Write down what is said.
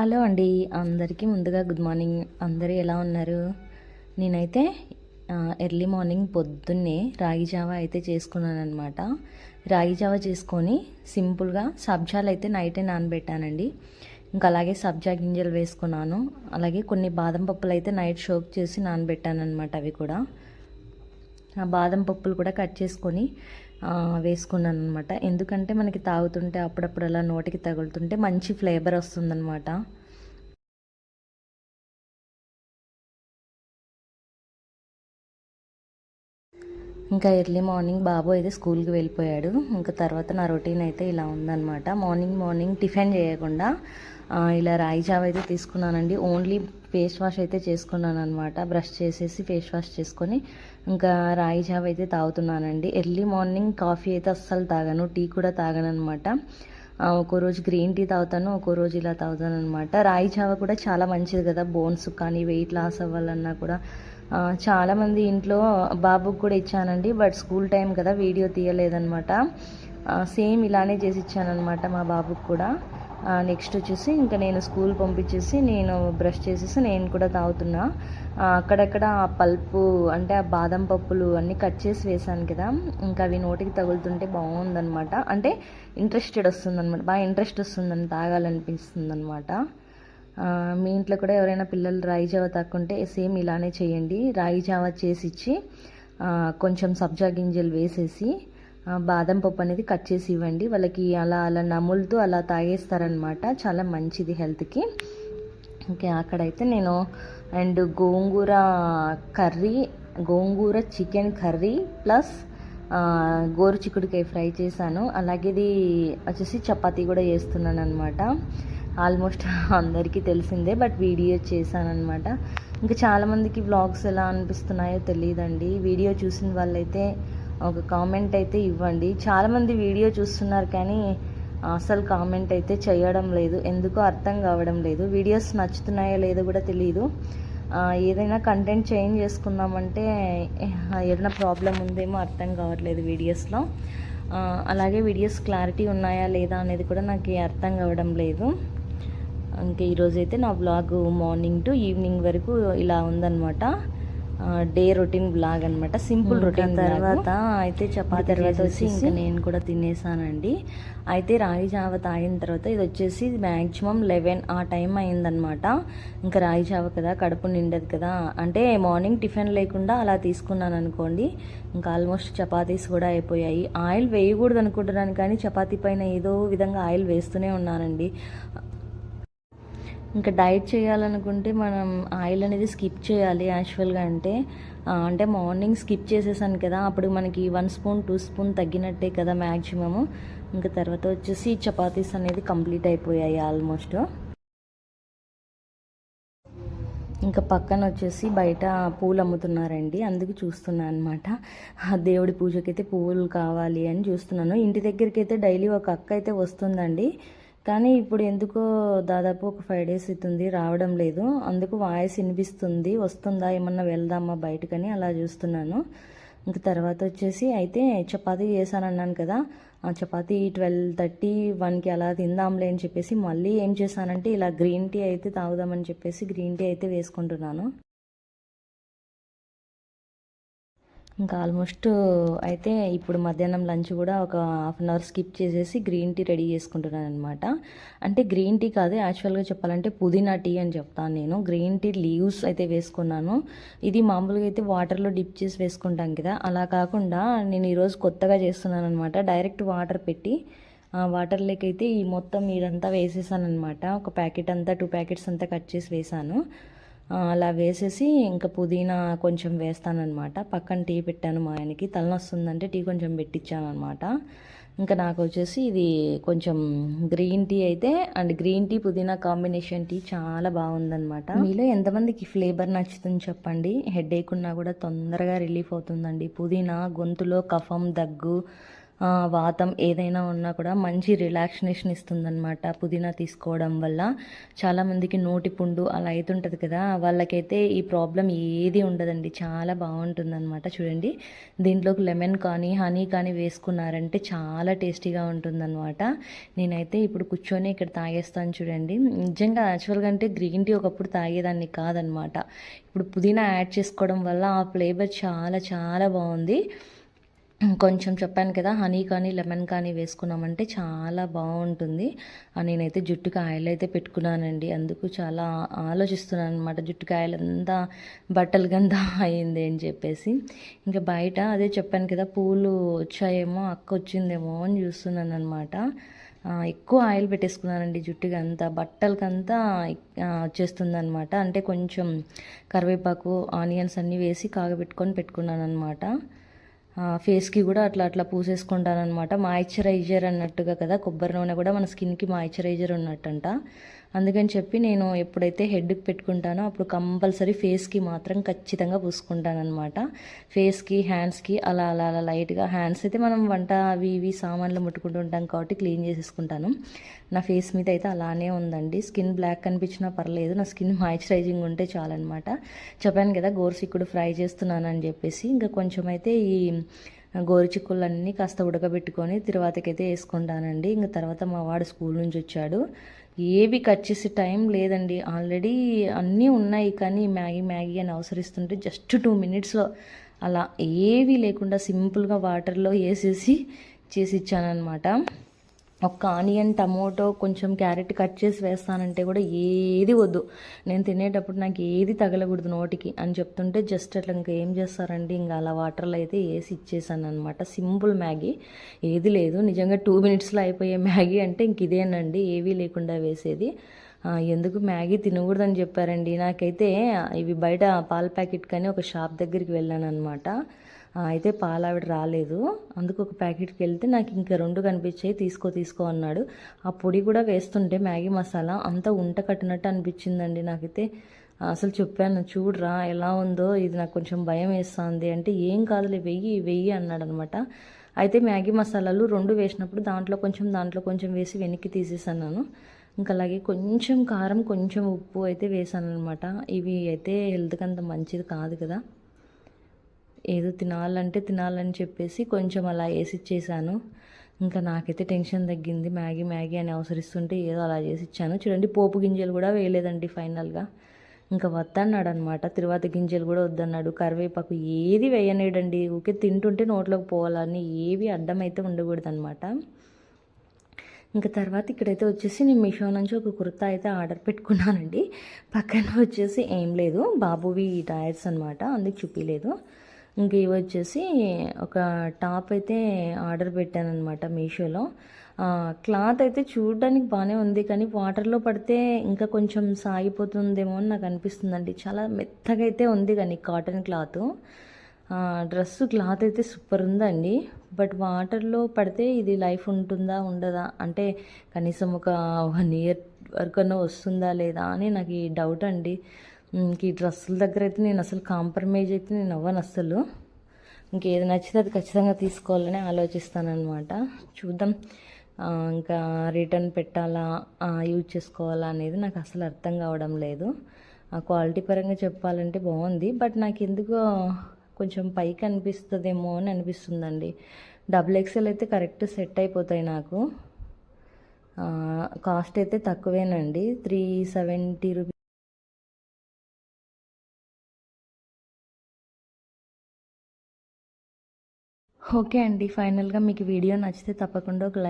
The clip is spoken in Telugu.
హలో అండి. అందరికీ ముందుగా గుడ్ మార్నింగ్. అందరూ ఎలా ఉన్నారు? నేనైతే ఎర్లీ మార్నింగ్ పొద్దున్నే రాగి జావా అయితే చేసుకున్నాను అనమాట రాగి జావా చేసుకొని సింపుల్గా సబ్జాలు అయితే నైటే నానబెట్టానండి. ఇంకా అలాగే సబ్జా గింజలు వేసుకున్నాను. అలాగే కొన్ని బాదం పప్పులు అయితే నైట్ షోక్ చేసి నానబెట్టాను అనమాట అవి కూడా. ఆ బాదం పప్పులు కూడా కట్ చేసుకొని వేసుకున్నాను అనమాట ఎందుకంటే మనకి తాగుతుంటే అప్పుడప్పుడు అలా నోటికి తగులుతుంటే మంచి ఫ్లేవర్ వస్తుందన్నమాట. ఇంకా ఎర్లీ మార్నింగ్ బాబు అయితే స్కూల్కి వెళ్ళిపోయాడు. ఇంకా తర్వాత నా రొటీన్ అయితే ఇలా ఉందన్నమాట. మార్నింగ్ మార్నింగ్ టిఫిన్ చేయకుండా ఇలా రాయి జావ అయితే తీసుకున్నానండి. ఓన్లీ ఫేస్ వాష్ అయితే చేసుకున్నాను అనమాట బ్రష్ చేసేసి ఫేస్ వాష్ చేసుకొని ఇంకా రాయి జావ అయితే తాగుతున్నానండి. ఎర్లీ మార్నింగ్ కాఫీ అయితే అస్సలు తాగాను. టీ కూడా తాగాను అనమాట ఒక్కో రోజు గ్రీన్ టీ తాగుతాను ఒక్కో రోజు ఇలా తాగుతాను అనమాట రాయి జావ కూడా చాలా మంచిది కదా. బోన్స్ కానీ వెయిట్ లాస్ అవ్వాలన్నా కూడా. చాలామంది ఇంట్లో బాబుకు కూడా ఇచ్చానండి బట్ స్కూల్ టైం కదా వీడియో తీయలేదనమాట సేమ్ ఇలానే చేసి ఇచ్చానమాట మా బాబుకు కూడా. నెక్స్ట్ వచ్చేసి ఇంకా నేను స్కూల్ పంపించేసి నేను బ్రష్ చేసేసి నేను కూడా తాగుతున్నా. అక్కడక్కడ ఆ పల్పు అంటే ఆ బాదం పప్పులు అన్నీ కట్ చేసి వేసాను కదా. ఇంకా అవి నోటికి తగులుతుంటే బాగుందనమాట అంటే ఇంట్రెస్టెడ్ వస్తుందన్నమాట. బాగా ఇంట్రెస్ట్ వస్తుందని తాగాలనిపిస్తుంది అనమాట మీ ఇంట్లో కూడా ఎవరైనా పిల్లలు రాయి జావ తాక్కుంటే సేమ్ ఇలానే చేయండి. రాయి జావ చేసి ఇచ్చి కొంచెం సబ్జా గింజలు వేసేసి బాదం పప్పు అనేది కట్ చేసి ఇవ్వండి. వాళ్ళకి అలా అలా నములుతూ అలా తాగేస్తారనమాట చాలా మంచిది హెల్త్కి. ఓకే అక్కడైతే నేను and gongura curry gongura chicken curry plus గోరు చిక్కుడుకాయ ఫ్రై చేశాను. అలాగే ఇది వచ్చేసి చపాతీ కూడా చేస్తున్నాను అనమాట ఆల్మోస్ట్ అందరికీ తెలిసిందే బట్ వీడియో చేశానమాట ఇంకా చాలామందికి వ్లాగ్స్ ఎలా అనిపిస్తున్నాయో తెలియదండి. వీడియో చూసిన వాళ్ళైతే ఒక కామెంట్ అయితే ఇవ్వండి. చాలామంది వీడియో చూస్తున్నారు కానీ అసలు కామెంట్ అయితే చేయడం లేదు. ఎందుకో అర్థం కావడం లేదు. వీడియోస్ నచ్చుతున్నాయో లేదో కూడా తెలియదు ఏదైనా కంటెంట్ చేంజ్ చేసుకుందామంటే ఏదైనా ప్రాబ్లం ఉందేమో అర్థం కావట్లేదు వీడియోస్లో అలాగే వీడియోస్ క్లారిటీ ఉన్నాయా లేదా అనేది కూడా నాకు అర్థం కావడం లేదు. ఇంకా ఈరోజైతే నా బ్లాగ్ మార్నింగ్ టు ఈవినింగ్ వరకు ఇలా ఉందన్నమాట. డే రొటీన్ బ్లాగ్ అనమాట సింపుల్ రొటీన్ తర్వాత అయితే చపాతీ తర్వాత వచ్చి ఇంకా నేను కూడా తినేసానండి. అయితే రాగి జావ తాగిన తర్వాత ఇది వచ్చేసి మ్యాక్సిమం లెవెన్ ఆ టైం అయిందనమాట ఇంకా రాగి జావ కదా కడుపు నిండదు కదా. అంటే మార్నింగ్ టిఫిన్ లేకుండా అలా తీసుకున్నాను అనుకోండి ఇంకా ఆల్మోస్ట్ చపాతీస్ కూడా అయిపోయాయి. ఆయిల్ వేయకూడదు అనుకుంటున్నాను కానీ చపాతీ పైన ఏదో విధంగా ఆయిల్ వేస్తూనే ఉన్నానండి. ఇంకా డైట్ చేయాలనుకుంటే మనం ఆయిల్ అనేది స్కిప్ చేయాలి యాక్చువల్గా అంటే. అంటే మార్నింగ్ స్కిప్ చేసేసాను కదా అప్పుడు మనకి వన్ స్పూన్ టూ స్పూన్ తగ్గినట్టే కదా మ్యాక్సిమము ఇంకా తర్వాత వచ్చేసి చపాతీస్ అనేది కంప్లీట్ అయిపోయాయి ఆల్మోస్ట్. ఇంకా పక్కన వచ్చేసి బయట పూలు అమ్ముతున్నారండి అందుకు చూస్తున్నాను అనమాట దేవుడి పూజకైతే పూలు కావాలి అని చూస్తున్నాను. ఇంటి దగ్గరికి అయితే డైలీ ఒక అక్క అయితే వస్తుందండి. కానీ ఇప్పుడు ఎందుకో దాదాపు ఒక ఫైవ్ డేస్ అవుతుంది రావడం లేదు. అందుకు వాయిస్ వినిపిస్తుంది. వస్తుందా ఏమన్నా వెళ్దామా బయటకని అలా చూస్తున్నాను. ఇంకా తర్వాత వచ్చేసి అయితే చపాతీ చేశానన్నాను కదా. ఆ చపాతీ ట్వెల్వ్ థర్టీ వన్కి అలా తిందాంలే అని చెప్పేసి మళ్ళీ ఏం చేశానంటే ఇలా గ్రీన్ టీ అయితే తాగుదామని చెప్పేసి గ్రీన్ టీ అయితే వేసుకుంటున్నాను. ఇంకా ఆల్మోస్ట్ అయితే ఇప్పుడు మధ్యాహ్నం లంచ్ కూడా ఒక హాఫ్ అన్ అవర్ స్కిప్ చేసేసి గ్రీన్ టీ రెడీ చేసుకుంటున్నాను అనమాట అంటే గ్రీన్ టీ కాదు యాక్చువల్గా చెప్పాలంటే పుదీనా టీ అని చెప్తాను నేను. గ్రీన్ టీ లీవ్స్ అయితే వేసుకున్నాను. ఇది మామూలుగా అయితే వాటర్లో డిప్ చేసి వేసుకుంటాం కదా. అలా కాకుండా నేను ఈరోజు కొత్తగా చేస్తున్నాను అనమాట డైరెక్ట్ వాటర్ పెట్టి వాటర్ వాటర్లోకి అయితే ఈ మొత్తం ఇదంతా వేసేసాను అనమాట ఒక ప్యాకెట్ అంతా టూ ప్యాకెట్స్ అంతా కట్ చేసి వేసాను. అలా వేసేసి ఇంకా పుదీనా కొంచెం వేస్తానమాట పక్కన టీ పెట్టాను మా ఆయనకి. తలనొస్తుందంటే టీ కొంచెం పెట్టించానమాట ఇంకా నాకు వచ్చేసి ఇది కొంచెం గ్రీన్ టీ అయితే అండ్ గ్రీన్ టీ పుదీనా కాంబినేషన్ టీ చాలా బాగుందనమాట మీలో ఎంతమందికి ఫ్లేవర్ నచ్చుతుంది చెప్పండి? హెడ్ ఏక్ ఉన్నా కూడా తొందరగా రిలీఫ్ అవుతుందండి. పుదీనా గొంతులో కఫం దగ్గు వాతం ఏదైనా ఉన్నా కూడా మంచి రిలాక్సినేషన్ ఇస్తుందన్నమాట పుదీనా తీసుకోవడం వల్ల. చాలామందికి నోటి పుండు అలా అవుతుంటుంది కదా. వాళ్ళకైతే ఈ ప్రాబ్లం ఏది ఉండదండి. చాలా బాగుంటుందన్నమాట. చూడండి దీంట్లోకి లెమన్ కానీ హనీ కానీ వేసుకున్నారంటే చాలా టేస్టీగా ఉంటుందన్నమాట. నేనైతే ఇప్పుడు కూర్చొని ఇక్కడ తాగేస్తాను చూడండి. నిజంగా యాక్చువల్గా అంటే గ్రీన్ టీ ఒకప్పుడు తాగేదాన్ని కాదనమాట ఇప్పుడు పుదీనా యాడ్ చేసుకోవడం వల్ల ఆ ఫ్లేవర్ చాలా చాలా బాగుంది. కొంచెం చెప్పాను కదా హనీ కానీ లెమన్ కానీ వేసుకున్నామంటే చాలా బాగుంటుంది. నేనైతే జుట్టుకి ఆయిల్ అయితే పెట్టుకున్నానండి. అందుకు చాలా ఆలోచిస్తున్నాను అనమాట జుట్టుకి ఆయిల్ అంతా బట్టలు గంద అయింది అని చెప్పేసి. ఇంకా బయట అదే చెప్పాను కదా పూలు వచ్చాయేమో అక్క వచ్చిందేమో అని చూస్తున్నాను అనమాట ఎక్కువ ఆయిల్ పెట్టేసుకున్నానండి జుట్టుకి అంతా బట్టలకంతా వచ్చేస్తుంది అనమాట అంటే కొంచెం కరివేపాకు ఆనియన్స్ అన్నీ వేసి కాగబెట్టుకొని పెట్టుకున్నాను అనమాట ఫేస్కి కూడా అట్లా అట్లా పూసేసుకుంటాను అనమాట మాయిశ్చరైజర్ అన్నట్టుగా కదా కొబ్బరి నూనె కూడా మన స్కిన్కి మాయిశ్చరైజర్ ఉన్నట్టంట. అందుకని చెప్పి నేను ఎప్పుడైతే హెడ్కి పెట్టుకుంటానో అప్పుడు కంపల్సరీ ఫేస్కి మాత్రం ఖచ్చితంగా పూసుకుంటాను అనమాట ఫేస్కి హ్యాండ్స్కి అలా అలా అలా లైట్గా హ్యాండ్స్ అయితే మనం వంట అవి ఇవి సామాన్లు ముట్టుకుంటూ ఉంటాం కాబట్టి క్లీన్ చేసేసుకుంటాను. నా ఫేస్ మీద అయితే అలానే ఉందండి. స్కిన్ బ్లాక్ కనిపించినా పర్లేదు. నా స్కిన్ మాయిశ్చరైజింగ్ ఉంటే చాలన్నమాట. చెప్పాను కదా గోరుసిక్కుడు ఫ్రై చేస్తున్నాను అని చెప్పేసి. ఇంకా కొంచెం అయితే ఈ గోరుచిక్కులన్నీ కాస్త ఉడకబెట్టుకొని తర్వాతకైతే వేసుకుంటానండి. ఇంకా తర్వాత మా వాడు స్కూల్ నుంచి వచ్చాడు. ఏవి కట్ చేసే టైం లేదండి. ఆల్రెడీ అన్నీ ఉన్నాయి కానీ మ్యాగీ మ్యాగీ అని అవసరిస్తుంటే జస్ట్ టూ మినిట్స్లో అలా ఏవి లేకుండా సింపుల్గా వాటర్లో వేసేసి చేసి ఇచ్చానమాట ఒక్క ఆనియన్ టమోటో కొంచెం క్యారెట్ కట్ చేసి వేస్తానంటే కూడా ఏది వద్దు. నేను తినేటప్పుడు నాకు ఏది తగలకూడదు నోటికి అని చెప్తుంటే జస్ట్ అట్లా ఇంకా ఏం చేస్తారండి? ఇంకా అలా వాటర్లో అయితే వేసి ఇచ్చేసాను అనమాట సింపుల్ మ్యాగీ. ఏది లేదు. నిజంగా టూ మినిట్స్లో అయిపోయే మ్యాగీ అంటే ఇంక ఇదేనండి. ఏవీ లేకుండా వేసేది. ఎందుకు మ్యాగీ తినకూడదని చెప్పారండి? నాకైతే ఇవి బయట పాల ప్యాకెట్ కానీ ఒక షాప్ దగ్గరికి వెళ్ళాను అనమాట అయితే పాలు ఆవిడ రాలేదు. అందుకు ఒక ప్యాకెట్కి వెళ్తే నాకు ఇంకా రెండు కనిపించాయి. తీసుకో తీసుకో అన్నాడు. ఆ పొడి కూడా వేస్తుంటే మ్యాగీ మసాలా అంతా ఉంట కట్టినట్టు అనిపించిందండి నాకైతే. అసలు చెప్పాను చూడరా ఎలా ఉందో ఇది నాకు కొంచెం భయం వేస్తుంది. అంటే ఏం కాదులే వెయ్యి వెయ్యి అన్నాడు అనమాట అయితే మ్యాగీ మసాలాలు రెండు వేసినప్పుడు దాంట్లో కొంచెం దాంట్లో కొంచెం వేసి వెనక్కి తీసేసాను ఇంకా అలాగే కొంచెం కారం కొంచెం ఉప్పు అయితే వేసాను అనమాట ఇవి అయితే హెల్త్కి అంత మంచిది కాదు కదా. ఏదో తినాలంటే తినాలని చెప్పేసి కొంచెం అలా వేసి ఇచ్చేసాను. ఇంకా నాకైతే టెన్షన్ తగ్గింది. మ్యాగీ మ్యాగీ అని అవసరిస్తుంటే ఏదో అలా చేసి ఇచ్చాను. చూడండి పోపు గింజలు కూడా వేయలేదండి ఫైనల్గా. ఇంకా వద్దన్నాడు అనమాట తిరువాత గింజలు కూడా వద్దన్నాడు. కరివేపాకు ఏది వేయనేడండి. ఊకే తింటుంటే నోట్లోకి పోవాలని ఏవి అడ్డమైతే ఉండకూడదు అనమాట ఇంకా తర్వాత ఇక్కడైతే వచ్చేసి నేను మీషో నుంచి ఒక కుర్తా అయితే ఆర్డర్ పెట్టుకున్నానండి. పక్కన వచ్చేసి ఏం లేదు. బాబువి టైర్స్ అనమాట అందుకు చూపించలేదు ఇంక ఇవి వచ్చేసి ఒక టాప్ అయితే ఆర్డర్ పెట్టాను అనమాట మీషోలో క్లాత్ అయితే చూడడానికి బాగానే ఉంది కానీ వాటర్లో పడితే ఇంకా కొంచెం సాగిపోతుందేమో అని నాకు అనిపిస్తుందండి. చాలా మెత్తగా అయితే ఉంది కానీ కాటన్ క్లాత్. డ్రెస్ క్లాత్ అయితే సూపర్ ఉందండి. బట్ వాటర్లో పడితే ఇది లైఫ్ ఉంటుందా ఉండదా? అంటే కనీసం ఒక వన్ ఇయర్ వరకు వస్తుందా లేదా అని నాకు ఈ డౌట్ అండి. ఇంక ఈ డ్రెస్సుల దగ్గర అయితే నేను అసలు కాంప్రమైజ్ అయితే నేను అవ్వను అస్సలు ఇంకేది నచ్చితే అది ఖచ్చితంగా తీసుకోవాలని ఆలోచిస్తాను అనమాట చూద్దాం ఇంకా రిటర్న్ పెట్టాలా? యూజ్ చేసుకోవాలా అనేది నాకు అసలు అర్థం కావడం లేదు. ఆ క్వాలిటీ పరంగా చెప్పాలంటే బాగుంది. బట్ నాకు ఎందుకో కొంచెం పైకి అనిపిస్తుందేమో అని అనిపిస్తుందండి. డబుల్ ఎక్సెల్ అయితే కరెక్ట్ సెట్ అయిపోతాయి నాకు. కాస్ట్ అయితే తక్కువేనండి. త్రీ సెవెంటీ రూపీస్ ఓకే అండి ఫైనల్గా మీకు వీడియో నచ్చితే తప్పకుండా ఒక లైక్